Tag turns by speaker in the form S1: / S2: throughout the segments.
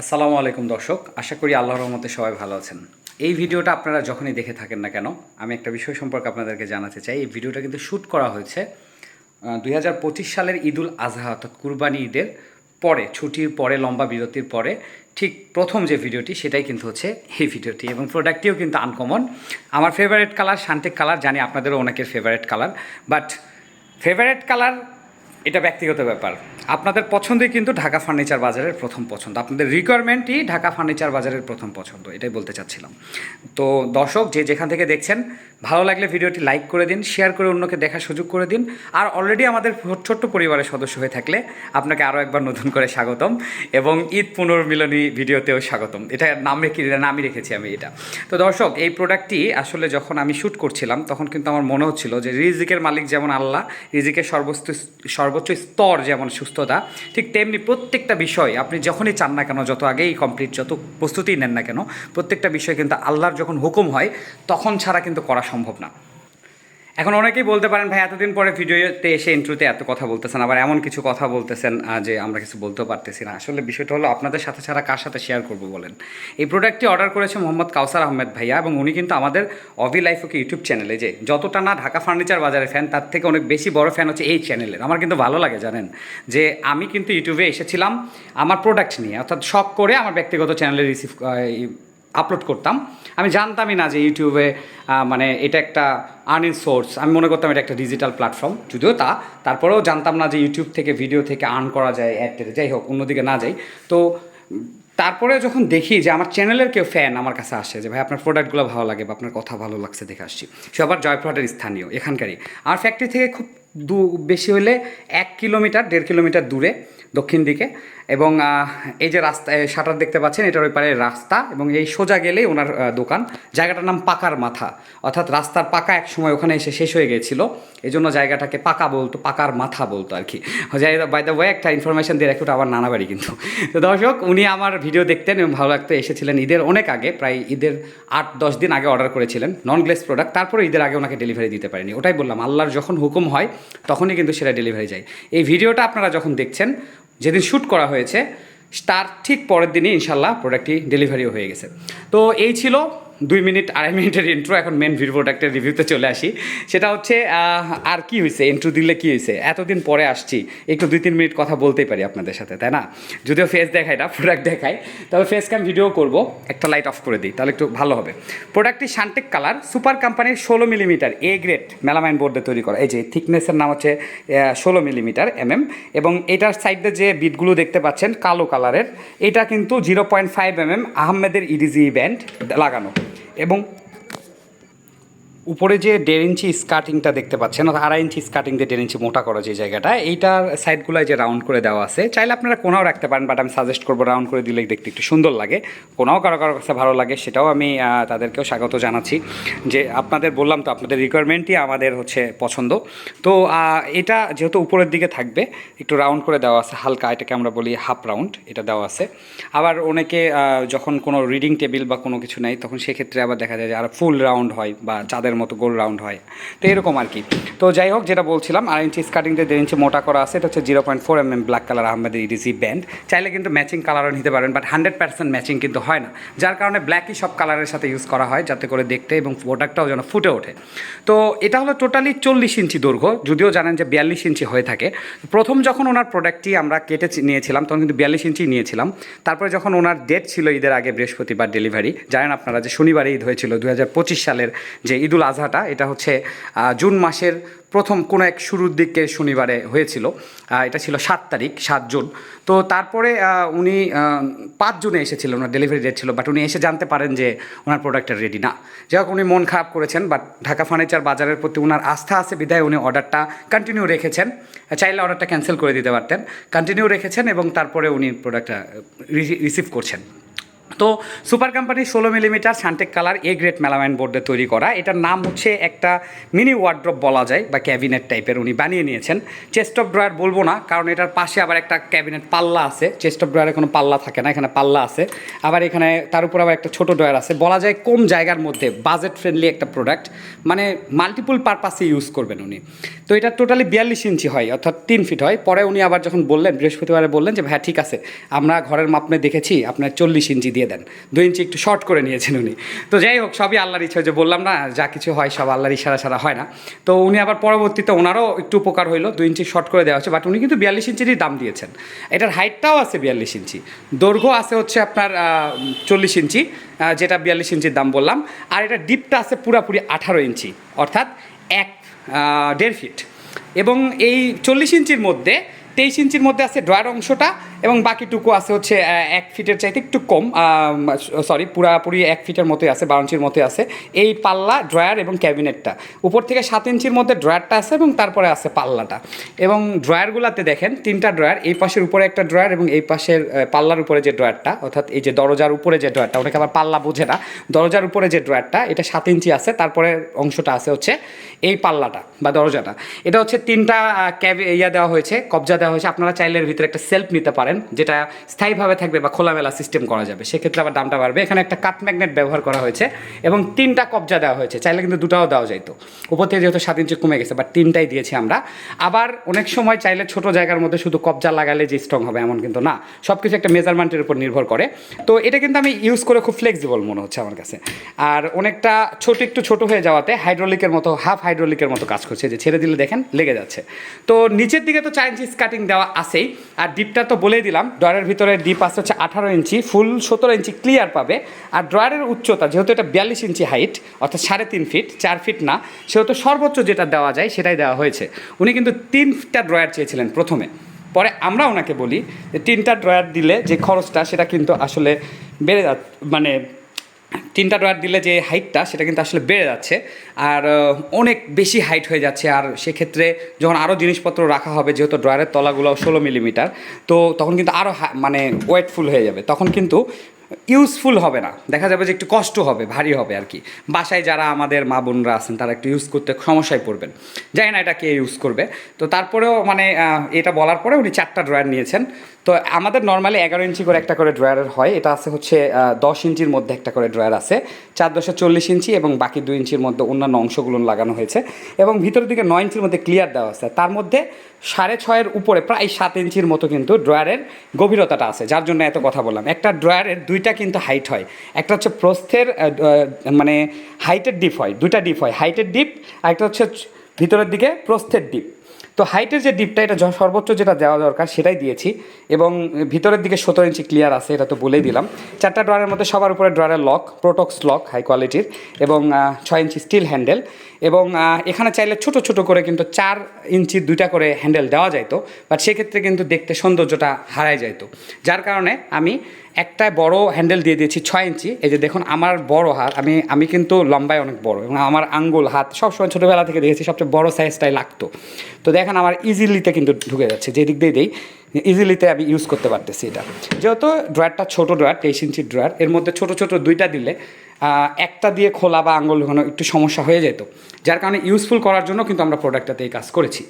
S1: আসসালামু আলাইকুম দর্শক, আশা করি আল্লাহর রহমতে সবাই ভালো আছেন। এই ভিডিওটা আপনারা যখনই দেখে থাকেন না কেন, আমি একটা বিষয় সম্পর্কে আপনাদেরকে জানাতে চাই। এই ভিডিওটা কিন্তু শ্যুট করা হয়েছে দুই হাজার পঁচিশ সালের ঈদুল আজহা, অর্থাৎ কুরবানি ঈদের পরে, ছুটির পরে, লম্বা বিরতির পরে, ঠিক প্রথম যে ভিডিওটি, সেটাই কিন্তু হচ্ছে এই ভিডিওটি এবং প্রোডাক্টটিও কিন্তু আনকমন আমার ফেভারিট কালার শান্তিক কালার জানি আপনাদেরও অনেকের favourite colour but favourite colour এটা ব্যক্তিগত ব্যাপার। আপনাদের পছন্দই কিন্তু ঢাকা ফার্নিচার বাজারের প্রথম পছন্দ। আপনাদের রিকোয়ারমেন্টই ঢাকা ফার্নিচার বাজারের প্রথম পছন্দ, এটাই বলতে চাচ্ছিলাম। তো দর্শক, যে যেখান থেকে দেখছেন, ভালো লাগলে ভিডিওটি লাইক করে দিন শেয়ার করে অন্যকে দেখার সুযোগ করে দিন। আর অলরেডি আমাদের ছোট্ট পরিবারের সদস্য হয়ে থাকলে আপনাকে আরও একবার নতুন করে স্বাগতম এবং ঈদ পুনর্মিলনী ভিডিওতেও স্বাগতম। এটা নাম রেখে নামই রেখেছি আমি এটা। তো দর্শক, এই প্রোডাক্টটি আসলে যখন আমি শ্যুট করছিলাম, তখন কিন্তু আমার মনে হচ্ছিল যে রিজিকের মালিক যেমন আল্লাহ, রিজিকের সর্বোচ্চ সর্বোচ্চ স্তর যেমন সুস্থতা, ঠিক তেমনি প্রত্যেকটা বিষয় আপনি যখনই চান না কেন, যত আগেই কমপ্লিট যত প্রস্তুতি নেন না কেন, প্রত্যেকটা বিষয় কিন্তু আল্লাহর যখন হুকুম হয়, তখন ছাড়া কিন্তু করা সম্ভব না। এখন অনেকেই বলতে পারেন, ভাই, এতদিন পরে ভিডিওতে এসে ইন্ট্রোতে এত কথা বলতেছেন, আবার এমন কিছু কথা বলতেছেন যে আমরা কিছু বলতেও পারতেছি না। আসলে বিষয়টা হলো, আপনাদের সাথে ছাড়া কার সাথে শেয়ার করব বলেন? এই প্রোডাক্টটি অর্ডার করেছে মোহাম্মদ কাউসার আহমেদ ভাইয়া এবং উনি কিন্তু আমাদের অভি লাইফ ওকে ইউটিউব চ্যানেলে যে যতটা না ঢাকা ফার্নিচার বাজারের ফ্যান তার থেকে অনেক বেশি বড় ফ্যান হচ্ছে এই চ্যানেলের আমার কিন্তু ভালো লাগে, জানেন? যে আমি কিন্তু ইউটিউবে এসেছিলাম আমার প্রোডাক্ট নিয়ে, অর্থাৎ শখ করে আমার ব্যক্তিগত চ্যানেলে রিসিভ আপলোড করতাম। আমি জানতামই না যে ইউটিউবে মানে এটা একটা আর্নিং সোর্স আমি মনে করতাম এটা একটা ডিজিটাল প্ল্যাটফর্ম যদিও তা। তারপরেও জানতাম না যে ইউটিউব থেকে ভিডিও থেকে আর্ন করা যায় অ্যাড যাই হোক, অন্যদিকে না যাই। তো তারপরে যখন দেখি যে আমার চ্যানেলের কেউ ফ্যান আমার কাছে আসে যে, ভাই, আপনার প্রোডাক্টগুলো ভালো লাগে, বা আপনার কথা ভালো লাগছে দেখে আসছি। সে আবার জয়পুরহাটের স্থানীয়, এখানকারই। আর ফ্যাক্টরি থেকে খুব দু, বেশি হলে এক কিলোমিটার, দেড় কিলোমিটার দূরে, দক্ষিণ দিকে। এবং এই যে রাস্তা শাটার দেখতে পাচ্ছেন, এটার ওই পারে রাস্তা এবং এই সোজা গেলেই ওনার দোকান। জায়গাটার নাম পাকার মাথা। অর্থাৎ রাস্তার পাকা এক সময় ওখানে এসে শেষ হয়ে গিয়েছিল এই জন্য জায়গাটাকে পাকা বলতো, পাকার মাথা বলতো আর কি। যাই বাই দ্য ওয়ে একটা ইনফরমেশন দিয়ে রাখি, ওটা আবার নানা বাড়ি কিন্তু। তো দর্শক, উনি আমার ভিডিও দেখতেন এবং ভালো লাগতো, এসেছিলেন ঈদের অনেক আগে, প্রায় ঈদের আট, দশ দিন আগে অর্ডার করেছিলেন নন গ্লেস প্রোডাক্ট তারপরে ঈদের আগে ওনাকে ডেলিভারি দিতে পারেনি। ওটাই বললাম, আল্লাহর যখন হুকুম হয়, তখনই কিন্তু সেটা ডেলিভারি যায়। এই ভিডিওটা আপনারা যখন দেখছেন যেদিন শ্যুট করা হয়েছে, তার ঠিক পরের দিনই ইনশাল্লাহ প্রোডাক্টটি ডেলিভারিও হয়ে গেছে। তো এই ছিল দুই মিনিট, আড়াই মিনিটের ইন্ট্রো এখন মেন ভিডিও প্রোডাক্টের রিভিউতে চলে আসি। সেটা হচ্ছে আর কি হয়েছে ইন্ট্রো দিলে কি হয়েছে এতদিন পরে আসছি। একটু দুই তিন মিনিট কথা বলতেই পারি আপনাদের সাথে, তাই না? যদিও ফেস দেখাই না প্রোডাক্ট দেখায় তবে ফেস ক্যাম ভিডিও করব, একটা লাইট অফ করে দিই, তাহলে একটু ভালো হবে। প্রোডাক্টটি শান্টেক কালার সুপার কোম্পানির ষোলো মিলিমিটার এ গ্রেড মেলামাইন বোর্ডে তৈরি করা। এই যে থিকনেসের নাম হচ্ছে ষোলো মিলিমিটার এমএম এবং এটার সাইডে যে বিটগুলো দেখতে পাচ্ছেন, কালো কালারের এটা কিন্তু জিরো পয়েন্ট ফাইভ এমএম আহমেদের ইডিজি ব্যান্ড লাগানো। এবং উপরে যে দেড় ইঞ্চি স্কার্টিংটা দেখতে পাচ্ছেন আড়াই ইঞ্চি স্কার্টিং দিয়ে দেড় ইঞ্চি মোটা করা যে জায়গাটা, এইটার সাইডগুলোয় যে রাউন্ড করে দেওয়া আছে, চাইলে আপনারা কোনাও রাখতে পারেন বাট আমি সাজেস্ট করব রাউন্ড করে দিলে দেখতে একটু সুন্দর লাগে। কোনাও কারও কারও কাছে ভালো লাগে, সেটাও আমি তাদেরকেও স্বাগত জানাচ্ছি। যে আপনাদের বললাম তো, আপনাদের রিকোয়ারমেন্টই আমাদের হচ্ছে পছন্দ। তো এটা যেহেতু উপরের দিকে থাকবে, একটু রাউন্ড করে দেওয়া আছে, হালকা এটাকে আমরা বলি হাফ রাউন্ড, এটা দেওয়া আছে। আবার অনেকে যখন কোনো রিডিং টেবিল বা কোনো কিছু নেই তখন সেক্ষেত্রে আবার দেখা যায় যে আর ফুল রাউন্ড হয়, বা চাঁদের মতো গোল রাউন্ড হয়। তো এরকম আর কি। তো যাই হোক, যেটা বলছিলাম, আড়াই ইঞ্চি স্কার্টিং দিয়ে দেড় ইঞ্চি মোটা করা আছে, এটা হচ্ছে zero point four M M black colour আহমেদের ইডিসি ব্যান্ড চাইলে কিন্তু ম্যাচিং কালারও নিতে পারেন বাট হান্ড্রেড পার্সেন্ট ম্যাচিং কিন্তু হয় না। যার কারণে ব্ল্যাকই সব কালারের সাথে ইউজ করা হয়, যাতে করে দেখতে এবং প্রোডাক্টটাও যেন ফুটে ওঠে। তো এটা হলো টোটালি চল্লিশ ইঞ্চি দৈর্ঘ্য, যদিও জানেন যে বিয়াল্লিশ ইঞ্চি হয়ে থাকে। প্রথম যখন ওনার প্রোডাক্টটি আমরা কেটে নিয়েছিলাম, তখন কিন্তু বিয়াল্লিশ ইঞ্চি নিয়েছিলাম। তারপরে যখন ওনার ডেট ছিল ঈদের আগে বৃহস্পতিবার ডেলিভারি জানেন আপনারা যে শনিবারে ঈদ হয়েছিল দু হাজার পঁচিশ সালের যে ঈদুল আজহাটা, এটা হচ্ছে জুন মাসের প্রথম কোনো এক শুরুর দিকে শনিবারে হয়েছিল। এটা ছিল সাত তারিখ, সাত জুন। তো তারপরে উনি পাঁচ জুনে এসেছিলেন, ওনার ডেলিভারি ডেট ছিল বাট উনি এসে জানতে পারেন যে ওনার প্রোডাক্টটা রেডি না। যাই উনি মন খারাপ করেছেন বাট ঢাকা ফার্নিচার বাজারের প্রতি ওনার আস্থা আছে, বিধায় উনি অর্ডারটা কন্টিনিউ রেখেছেন। চাইলে অর্ডারটা ক্যান্সেল করে দিতে পারতেন। কন্টিনিউ রেখেছেন এবং তারপরে উনি প্রোডাক্টটা রিসিভ করছেন। তো সুপার কোম্পানির ষোলো millimetre Suntech colour A grade melamine বোর্ডে তৈরি করা। এটার নাম হচ্ছে একটা মিনি ওয়ার্ড্রপ বলা যায়, বা ক্যাবিনেট টাইপের উনি বানিয়ে নিয়েছেন। চেস্ট অফ ড্রয়ার বলব না, কারণ এটার পাশে আবার একটা ক্যাবিনেট পাল্লা আছে। চেস্ট অফ ড্রয়ারে কোনো পাল্লা থাকে না, এখানে পাল্লা আছে। আবার এখানে তার উপর আবার একটা ছোট ড্রয়ার আছে। বলা যায় কম জায়গার মধ্যে বাজেট ফ্রেন্ডলি একটা প্রোডাক্ট মানে মাল্টিপল পারপাসে ইউজ করবেন উনি। তো এটা টোটালি বিয়াল্লিশ ইঞ্চি হয়, অর্থাৎ তিন ফিট হয়। পরে উনি আবার যখন বললেন, বৃহস্পতিবারে বললেন যে হ্যাঁ ঠিক আছে, আমরা ঘরের মাপনে দেখেছি, আপনার চল্লিশ ইঞ্চি দিয়ে দেন। দুই ইঞ্চি একটু শর্ট করে নিয়েছেন উনি। তো যাই হোক, সবই আল্লাহর ইচ্ছা যে বললাম না, যা কিছু হয় সব আল্লাহর ইশারা ছাড়া হয় না। তো উনি আবার পরবর্তীতে ওনারও একটু উপকার হইল, দুই ইঞ্চি শর্ট করে দেওয়া হচ্ছে বাট উনি কিন্তু বিয়াল্লিশ ইঞ্চিরই দাম দিয়েছেন। এটার হাইটটাও আছে বিয়াল্লিশ ইঞ্চি। দৈর্ঘ্য আছে হচ্ছে আপনার চল্লিশ ইঞ্চি যেটা বিয়াল্লিশ ইঞ্চির দাম বললাম। আর এটা ডিপটা আছে পুরাপুরি আঠারো ইঞ্চি, অর্থাৎ এক দেড় ফিট এবং এই চল্লিশ ইঞ্চির মধ্যে, তেইশ ইঞ্চির মধ্যে আছে ড্রয়ার অংশটা এবং বাকিটুকু আছে হচ্ছে এক ফিটের চাইতে একটু কম সরি পুরাপুরি এক ফিটের মতোই আছে, বারো ইঞ্চির মতোই আছে। এই পাল্লা, ড্রয়ার এবং ক্যাবিনেটটা। উপর থেকে সাত ইঞ্চির মধ্যে ড্রয়ারটা আছে এবং তারপরে আছে পাল্লাটা। এবং ড্রয়ারগুলোতে দেখেন, তিনটা ড্রয়ার, এই পাশের উপরে একটা ড্রয়ার এবং এই পাশের পাল্লার উপরে যে ড্রয়ারটা, অর্থাৎ এই যে দরজার উপরে যে ড্রয়ারটা ওটাকে আবার পাল্লা বোঝে না। দরজার উপরে যে ড্রয়ারটা, এটা সাত ইঞ্চি আছে, তারপরে অংশটা আছে হচ্ছে এই পাল্লাটা বা দরজাটা। এটা হচ্ছে তিনটা ক্যাব, ইয়া দেওয়া হয়েছে, কবজা দেওয়া হয়েছে। আপনারা চাইলে ভিতরে একটা সেলফ নিতে পারেন। যেটা স্থায়ীভাবে থাকবে বা খোলামেলা সিস্টেম করা যাবে। সেক্ষেত্রে আবার দামটা বাড়বে। এখানে একটা কাট ম্যাগনেট ব্যবহার করা হয়েছে এবং তিনটা কবজা দেওয়া হয়েছে। চাইলে কিন্তু দুটাও দেওয়া যাইতো উপর থেকে যেহেতু সাত ইঞ্চি কমে গেছে বাট তিনটাই দিয়েছি আমরা। আবার অনেক সময় চাইলে ছোট জায়গার মধ্যে শুধু কবজা লাগালে যে স্ট্রং হবে এমন কিন্তু না। সব কিছু একটা মেজারমেন্টের উপর নির্ভর করে। তো এটা কিন্তু আমি ইউজ করে খুব ফ্লেক্সিবল মনে হচ্ছে আমার কাছে। আর অনেকটা ছোট, একটু ছোট হয়ে যাওয়াতে হাইড্রোলিকের মতো হাফ হাইড্রোলিকের মতো কাজ করছে। যে ছেড়ে দিলে দেখেন, লেগে যাচ্ছে। তো নিচের দিকে তো চার ইঞ্চি কাটিং দেওয়া আছেই। আর ডিপটা তো বলেই দিলাম। ড্রয়ারের ভিতরে ডিপ আছে হচ্ছে আঠারো ইঞ্চি ফুল সতেরো ইঞ্চি ক্লিয়ার পাবে। আর ড্রয়ারের উচ্চতা, যেহেতু এটা বিয়াল্লিশ ইঞ্চি হাইট অর্থাৎ সাড়ে তিন ফিট চার ফিট না, সেহেতু সর্বোচ্চ যেটা দেওয়া যায় সেটাই দেওয়া হয়েছে। উনি কিন্তু তিনটা ড্রয়ার চেয়েছিলেন প্রথমে। পরে আমরা ওনাকে বলি যে তিনটা ড্রয়ার দিলে যে খরচটা, সেটা কিন্তু আসলে বেড়ে যা মানে তিনটা ড্রয়ার দিলে যে হাইটটা, সেটা কিন্তু আসলে বেড়ে যাচ্ছে। আর অনেক বেশি হাইট হয়ে যাচ্ছে। আর সেক্ষেত্রে যখন আরও জিনিসপত্র রাখা হবে, যেহেতু ড্রয়ারের তলাগুলো ষোলো মিলিমিটার, তো তখন কিন্তু আরও মানে ওয়েটফুল হয়ে যাবে। তখন কিন্তু ইউজফুল হবে না। দেখা যাবে যে একটু কষ্ট হবে, ভারী হবে আর কি। বাসায় যারা আমাদের মা বোনরা আছেন, তারা একটু ইউজ করতে সমস্যায় পড়বেন। জানি না এটা কে ইউজ করবে। তো তারপরেও মানে এটা বলার পরে উনি চারটা ড্রয়ার নিয়েছেন। তো আমাদের নর্মালি এগারো ইঞ্চি করে একটা করে ড্রয়ারের হয়। এটা আছে হচ্ছে দশ ইঞ্চির মধ্যে একটা করে ড্রয়ার আছে। চার দশে চল্লিশ ইঞ্চি এবং বাকি দুই ইঞ্চির মধ্যে অন্যান্য অংশগুলো লাগানো হয়েছে। এবং ভিতরের দিকে নয় ইঞ্চির মধ্যে ক্লিয়ার দেওয়া আছে। তার মধ্যে সাড়ে ছয়ের উপরে প্রায় সাত ইঞ্চির মতো কিন্তু ড্রয়ারের গভীরতাটা আছে। যার জন্য এত কথা বললাম। একটা ড্রয়ারের দুইটা কিন্তু হাইট হয়। একটা হচ্ছে প্রস্থের মানে হাইটের ডিপ হয়, দুইটা ডিপ হয় হাইটের ডিপ আর একটা হচ্ছে ভিতরের দিকে প্রস্থের ডিপ তো হাইটের যে ডিপটা এটা সর্বোচ্চ যেটা দেওয়া দরকার সেটাই দিয়েছি এবং ভিতরের দিকে সতেরো ইঞ্চি ক্লিয়ার আছে, এটা তো বলেই দিলাম। চারটা ড্রয়ারের মধ্যে সবার উপরে ড্রয়ারের লক প্রোটক্স লক হাই কোয়ালিটির এবং ছয় ইঞ্চি স্টিল হ্যান্ডেল এবং এখানে চাইলে ছোট ছোট করে কিন্তু চার ইঞ্চি দুইটা করে হ্যান্ডেল দেওয়া যাইতো বাট সেক্ষেত্রে কিন্তু দেখতে সৌন্দর্যটা হারায় যাইতো। যার কারণে আমি একটা বড় হ্যান্ডেল দিয়ে দিয়েছি ছয় ইঞ্চি। এই যে দেখুন, আমার বড় হাত, আমি আমি কিন্তু লম্বায় অনেক বড় এবং আমার আঙ্গুল, হাত সবসময় ছোটোবেলা থেকে দেখেছি সবচেয়ে বড় সাইজটাই লাগতো। তো দেখেন আমার ইজিলিতে কিন্তু ঢুকে যাচ্ছে, যে দিক দিয়ে দেই ইজিলিতে আমি ইউজ করতে পারতেছি এটা। যেহেতু ড্রয়ারটা ছোটো ড্রয়ার, তেইশ ইঞ্চির ড্রয়ার, এর মধ্যে ছোটো ছোটো দুইটা দিলে একটা দিয়ে খোলা বা আঙ্গুল ঢোকানো একটু সমস্যা হয়ে যেত। যার কারণে ইউজফুল করার জন্য কিন্তু আমরা প্রোডাক্টটাতে এই কাজ করেছি।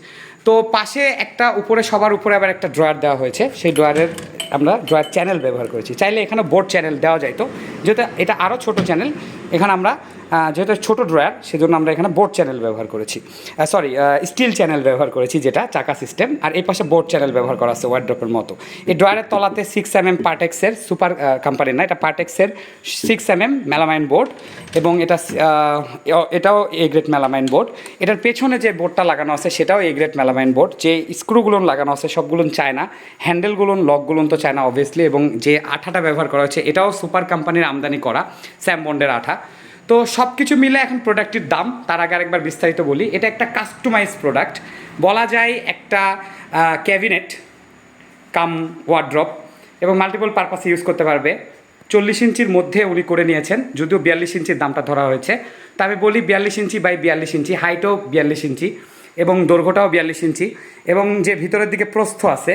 S1: তো পাশে একটা, উপরে সবার উপরে আবার একটা ড্রয়ার দেওয়া হয়েছে। সেই ড্রয়ারের আমরা ড্রয়ার চ্যানেল ব্যবহার করেছি। চাইলে এখানে বোর্ড চ্যানেল দেওয়া যায় তো যেহেতু এটা আরও ছোট চ্যানেল, এখানে আমরা যেহেতু ছোট ড্রয়ার সেজন্য আমরা এখানে বোর্ড চ্যানেল ব্যবহার করেছি। সরি স্টিল চ্যানেল ব্যবহার করেছি যেটা, চাকা সিস্টেম আর এই পাশে বোর্ড চ্যানেল ব্যবহার করা আছে ওয়ার্ড্রপের মতো। এই ড্রয়ারের তলাতে সিক্স এম এম পার্টেক্সের সুপার কোম্পানির না, এটা পার্টেক্সের six M M melamine board এবং এটা এটাও এ গ্রেড মেলামাইন বোর্ড এটার পেছনে যে বোর্ডটা লাগানো আছে, সেটাও এ গ্রেড মেলামাইন বোর্ড যে স্ক্রুগুলো লাগানো আছে সবগুলো চায় না। হ্যান্ডেলগুলো লকগুলো তো চায় না অবভিয়াসলি এবং যে আঠাটা ব্যবহার করা হচ্ছে, এটাও সুপার কোম্পানির আমদানি করা স্যাম বন্ডের আঠা। তো সব কিছু মিলে এখন প্রোডাক্টটির দাম, তার আগে আরেকবার বিস্তারিত বলি। এটা একটা কাস্টমাইজ প্রোডাক্ট বলা যায় একটা ক্যাবিনেট কাম ওয়ার্ড্রপ এবং মাল্টিপল পারপাসে ইউজ করতে পারবে। চল্লিশ ইঞ্চির মধ্যে উনি করে নিয়েছেন, যদিও বিয়াল্লিশ ইঞ্চির দামটা ধরা হয়েছে। তা আমি বলি বিয়াল্লিশ ইঞ্চি বাই বিয়াল্লিশ ইঞ্চি হাইটও বিয়াল্লিশ ইঞ্চি এবং দৈর্ঘ্যটাও বিয়াল্লিশ ইঞ্চি এবং যে ভিতরের দিকে প্রস্থ আছে,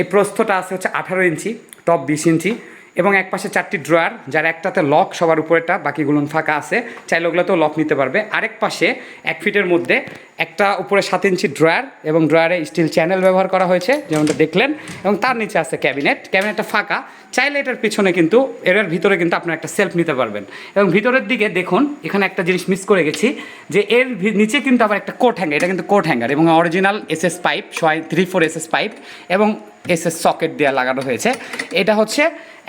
S1: এই প্রস্থটা আছে হচ্ছে আঠারো ইঞ্চি টপ বিশ ইঞ্চি। এবং এক পাশে চারটি ড্রয়ার, যার একটাতে লক সবার উপরেটা, বাকিগুলো ফাঁকা আছে। চাইলে ওগুলোতেও লক নিতে পারবে। আরেক পাশে এক ফিটের মধ্যে একটা উপরে সাত ইঞ্চি ড্রয়ার এবং ড্রয়ারে স্টিল চ্যানেল ব্যবহার করা হয়েছে, যেমনটা দেখলেন, এবং তার নিচে আছে ক্যাবিনেট। ক্যাবিনেটটা ফাঁকা। চাইলে এটার পিছনে কিন্তু এর ভিতরে কিন্তু আপনার একটা সেলফ নিতে পারবেন। এবং ভিতরের দিকে দেখুন, এখানে একটা জিনিস মিস করে গেছি, যে এর নিচে কিন্তু আবার একটা কোট হ্যাঙ্গার, এটা কিন্তু কোট হ্যাঙ্গার এবং অরিজিনাল এস এস পাইপ, ছয়, three, four S S pipe এবং এস এস সকেট দেওয়া লাগানো হয়েছে। এটা হচ্ছে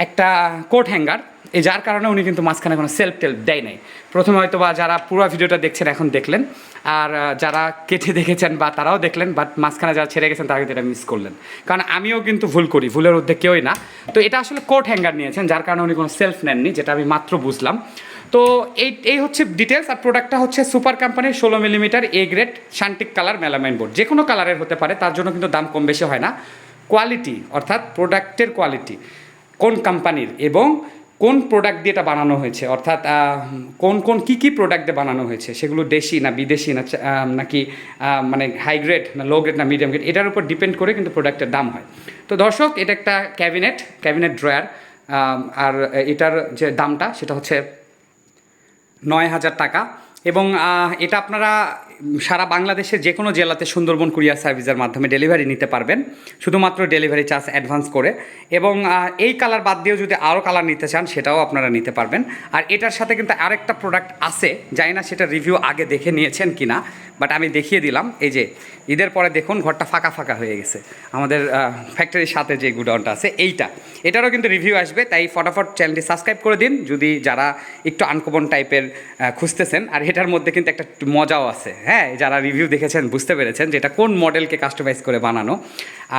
S1: একটা কোট হ্যাঙ্গার, এই যার কারণে উনি কিন্তু মাঝখানে কোনো সেলফ টেলফ দেয় নাই। প্রথমে হয়তো বা যারা পুরো ভিডিওটা দেখছেন এখন দেখলেন, আর যারা কেটে দেখেছেন বা তারাও দেখলেন বাট মাঝখানে যারা ছেড়ে গেছেন তারা কিন্তু এটা মিস করলেন। কারণ আমিও কিন্তু ভুল করি, ভুলের মধ্যে কেউই না। তো এটা আসলে কোট হ্যাঙ্গার নিয়েছেন, যার কারণে উনি কোনো সেলফ নেননি, যেটা আমি মাত্র বুঝলাম। তো এই এই হচ্ছে ডিটেলস আর প্রোডাক্টটা হচ্ছে সুপার কোম্পানির ষোলো millimetre A grade Suntech colour melamine board যে কোনো কালারের হতে পারে, তার জন্য কিন্তু দাম কম বেশি হয় না। কোয়ালিটি অর্থাৎ প্রোডাক্টের কোয়ালিটি কোন কোম্পানির এবং কোন প্রোডাক্ট দিয়ে এটা বানানো হয়েছে? অর্থাৎ কোন কোন কী কী প্রোডাক্ট দিয়ে বানানো হয়েছে? সেগুলো দেশি না বিদেশি না নাকি মানে হাই গ্রেড না লো গ্রেড না মিডিয়াম গ্রেড এটার উপর ডিপেন্ড করে কিন্তু প্রোডাক্টের দাম হয়। তো দর্শক, এটা একটা ক্যাবিনেট ক্যাবিনেট ড্রয়ার আর এটার যে দামটা, সেটা হচ্ছে নয় হাজার টাকা। এবং এটা আপনারা সারা বাংলাদেশের যে কোনো জেলাতে সুন্দরবন কুরিয়ার সার্ভিসের মাধ্যমে ডেলিভারি নিতে পারবেন। শুধুমাত্র ডেলিভারি চার্জ অ্যাডভান্স করে। এবং এই কালার বাদ দিয়েও যদি আরও কালার নিতে চান, সেটাও আপনারা নিতে পারবেন। আর এটার সাথে কিন্তু আরেকটা প্রোডাক্ট আছে। জানি না সেটা রিভিউ আগে দেখে নিয়েছেন কি না বাট আমি দেখিয়ে দিলাম। এই যে, ঈদের পরে দেখুন ঘরটা ফাঁকা ফাঁকা হয়ে গেছে। আমাদের ফ্যাক্টরির সাথে যে গুডাউনটা আছে, এইটা। এটারও কিন্তু রিভিউ আসবে, তাই ফটাফট চ্যানেলটি সাবস্ক্রাইব করে দিন। যদি যারা একটু আনকমন টাইপের খুঁজতেছেন, আর এটার মধ্যে কিন্তু একটা মজাও আছে হ্যাঁ যারা রিভিউ দেখেছেন বুঝতে পেরেছেন যে এটা কোন মডেলকে কাস্টমাইজ করে বানানো।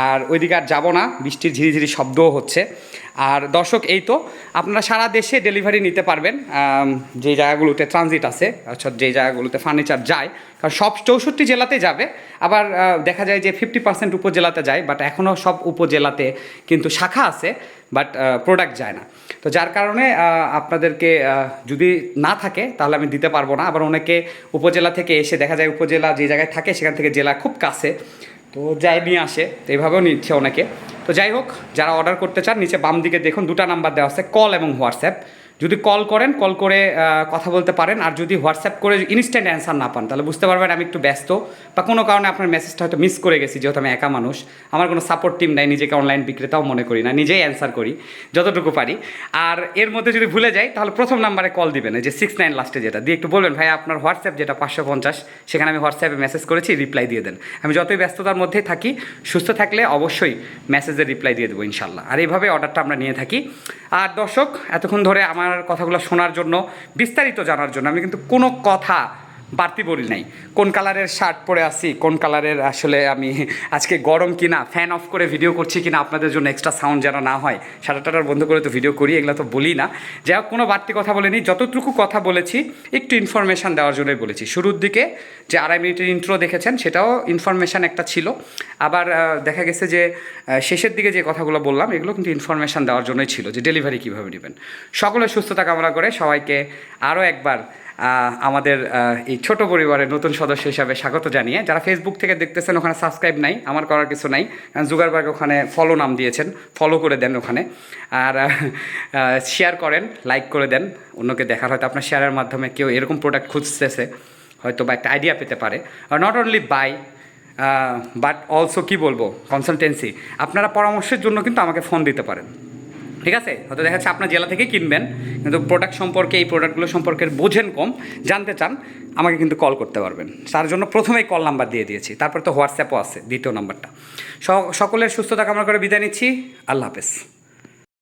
S1: আর ওইদিকে আর যাব না, বৃষ্টির ঝিরিঝিরি শব্দও হচ্ছে। আর দর্শক, এই তো, আপনারা সারা দেশে ডেলিভারি নিতে পারবেন যে জায়গাগুলোতে ট্রানজিট আছে, অর্থাৎ যে জায়গাগুলোতে ফার্নিচার যায়, কারণ সব চৌষট্টি জেলাতে যাবে, আবার দেখা যায় যে ফিফটি পার্সেন্ট উপজেলাতে যায় বাট এখনও সব উপজেলাতে কিন্তু শাখা আছে বাট প্রোডাক্ট যায় না। তো যার কারণে আপনাদেরকে যদি না থাকে, তাহলে আমি দিতে পারব না। আবার অনেকে উপজেলা থেকে এসে, দেখা যায় উপজেলা যে জায়গায় থাকে, সেখান থেকে জেলা খুব কাছে, তো যাই নিয়ে আসে, তো এইভাবেও নিচ্ছে অনেকে। তো যাই হোক, যারা অর্ডার করতে চান, নিচে বাম দিকে দেখুন, দুটা নাম্বার দেওয়া আছে কল এবং হোয়াটসঅ্যাপ যদি কল করেন কল করে কথা বলতে পারেন। আর যদি হোয়াটসঅ্যাপ করে ইনস্ট্যান্ট অ্যান্সার না পান, তাহলে বুঝতে পারবেন আমি একটু ব্যস্ত। বা কোনো কারণে আপনার মেসেজটা হয়তো মিস করে গেছি, যেহেতু আমি একা মানুষ। আমার কোনো সাপোর্ট টিম নাই, নিজেকে অনলাইন বিক্রেতাও মনে করি না, নিজেই অ্যান্সার করি, যতটুকু পারি। আর এর মধ্যে যদি ভুলে যাই, তাহলে প্রথম নাম্বারে কল দিবেন যে সিক্স নাইন লাস্টে যেটা। দিয়ে একটু বলবেন ভাই আপনার হোয়াটসঅ্যাপ যেটা পাঁচশো পঞ্চাশ, সেখানে আমি হোয়াটসঅ্যাপে মেসেজ করেছি রিপ্লাই দিয়ে দেন। আমি যতই ব্যস্ততার মধ্যেই থাকি, সুস্থ থাকলে অবশ্যই মেসেজের রিপ্লাই দিয়ে দেবো, ইনশাল্লাহ। আর এইভাবে অর্ডারটা আমরা নিয়ে থাকি। আর দর্শক, এতক্ষণ ধরে আমার কথাগুলো শোনার জন্য বিস্তারিত জানার জন্য। আমি কিন্তু কোনো কথা বাড়তি বলি নাই। কোন কালারের শার্ট পরে আসি কোন কালারের আসলে আমি আজকে গরম কিনা ফ্যান অফ করে ভিডিও করছি কিনা আপনাদের জন্য এক্সট্রা সাউন্ড যেন না হয়। সাড়ে টাটার বন্ধ করে তো ভিডিও করি, এগুলো তো বলি না। যাই হোক, কোনো বাড়তি কথা বলিনি। যতটুকু কথা বলেছি, একটু ইনফরমেশান দেওয়ার জন্যই বলেছি। শুরুর দিকে যে আড়াই মিনিটের ইন্ট্রো দেখেছেন, সেটাও ইনফরমেশান একটা ছিল। আবার দেখা গেছে যে শেষের দিকে যে কথাগুলো বললাম, এগুলো কিন্তু ইনফরমেশান দেওয়ার জন্যই ছিল যে ডেলিভারি কীভাবে নেবেন। সকলের সুস্থতা কামনা করে সবাইকে আরও একবার আমাদের এই ছোট পরিবারের নতুন সদস্য হিসাবে স্বাগত জানিয়ে যারা ফেসবুক থেকে দেখতেছেন ওখানে সাবস্ক্রাইব নাই, আমার করার কিছু নাই। জুগারবার্গ ওখানে ফলো নাম দিয়েছেন ফলো করে দেন ওখানে। আর শেয়ার করেন লাইক করে দেন, অন্যকে দেখার হয়তো আপনার শেয়ারের মাধ্যমে কেউ এরকম প্রোডাক্ট খুঁজতেছে, হয়তো বা একটা আইডিয়া পেতে পারে। আর not only buy but also কি বলব কনসালটেন্সি আপনারা পরামর্শের জন্য কিন্তু আমাকে ফোন দিতে পারেন। ঠিক আছে? হয়তো দেখা যাচ্ছে আপনার জেলা থেকে কিনবেন, কিন্তু প্রোডাক্ট সম্পর্কে, এই প্রোডাক্টগুলো সম্পর্কে বোঝেন কম, জানতে চান, আমাকে কিন্তু কল করতে পারবেন। তার জন্য প্রথমেই কল নাম্বার দিয়ে দিয়েছি। তারপর তো হোয়াটসঅ্যাপও আছে, দ্বিতীয় নাম্বারটা সকলের সুস্থতা কামনা করে বিদায় নিচ্ছি। আল্লাহ হাফেজ।